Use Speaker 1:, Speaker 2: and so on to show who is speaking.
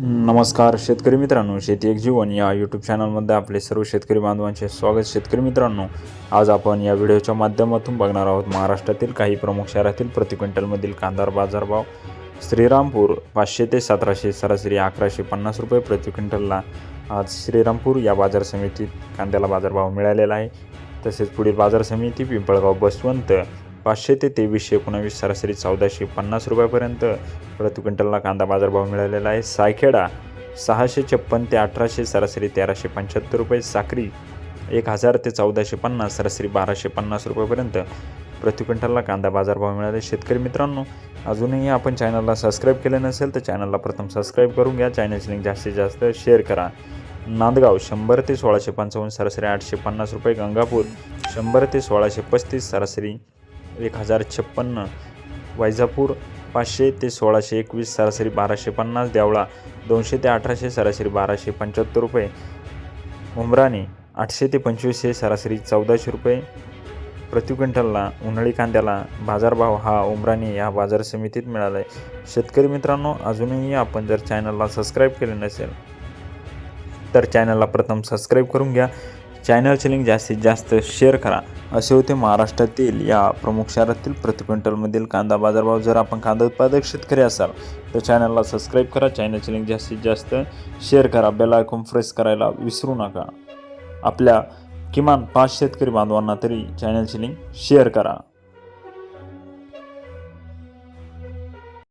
Speaker 1: नमस्कार शेतकरी मित्रांनो शेती एक जीवन या यूट्यूब चॅनलमध्ये आपले सर्व शेतकरी बांधवांचे स्वागत. शेतकरी मित्रांनो आज आपण या व्हिडिओच्या माध्यमातून बघणार आहोत महाराष्ट्रातील काही प्रमुख शहरातील प्रति क्विंटलमधील कांदा बाजारभाव. श्रीरामपूर पाचशे ते सतराशे सरासरी अकराशे पन्नास रुपये प्रति क्विंटलला आज श्रीरामपूर या बाजार समितीत कांद्याला बाजारभाव मिळालेला आहे. तसेच पुढील बाजार समिती पिंपळगाव बसवंत पाचशे ते तेवीसशे एकोणावीस सरासरी चौदाशे पन्नास रुपयापर्यंत. प्रति क्विंटलला कांदा बाजारभाव मिळालेला आहे. सायखेडा सहाशे छप्पन ते अठराशे सरासरी तेराशे पंच्याहत्तर रुपये. साक्री एक हजार ते चौदाशे पन्नास सरासरी बाराशे पन्नास रुपयापर्यंत. प्रति क्विंटलला कांदा बाजारभाव मिळाले. शेतकरी मित्रांनो अजूनही आपण चॅनलला सबस्क्राईब केले नसेल तर चॅनलला प्रथम सबस्क्राईब करून घ्या. चॅनलची लिंक जास्तीत जास्त शेअर करा. नांदगाव शंभर ते सोळाशे पंचावन्न सरासरी आठशे पन्नास रुपये. गंगापूर शंभर ते सोळाशे पस्तीस सरासरी एक हजार छप्पन्न वैजापूर पाचशे ते सोळाशे एकवीस सरासरी बाराशे पन्नास देवळा दोनशे ते अठराशे सरासरी बाराशे पंच्याहत्तर रुपये. उमराणी आठशे ते पंचवीसशे सरासरी चौदाशे रुपये. प्रति क्विंटलला उन्हाळी कांद्याला बाजारभाव हा उमराणी या बाजार समितीत मिळाला आहे शेतकरी मित्रांनो अजूनही आपण जर चॅनलला सबस्क्राईब केले नसेल तर चॅनलला प्रथम सबस्क्राईब करून घ्या. चॅनलची लिंक जास्तीत जास्त शेअर करा. असे होते महाराष्ट्रातील या प्रमुख शहरातील प्रति क्विंटलमधील कांदा बाजारभाव. जर आपण कांदा उत्पादक शेतकरी असाल तर चॅनलला सबस्क्राईब करा. चॅनलची लिंक जास्तीत जास्त शेअर करा. बेल आयकॉन प्रेस करायला विसरू नका. आपल्या किमान पाच शेतकरी बांधवांना तरी चॅनलची लिंक शेअर करा.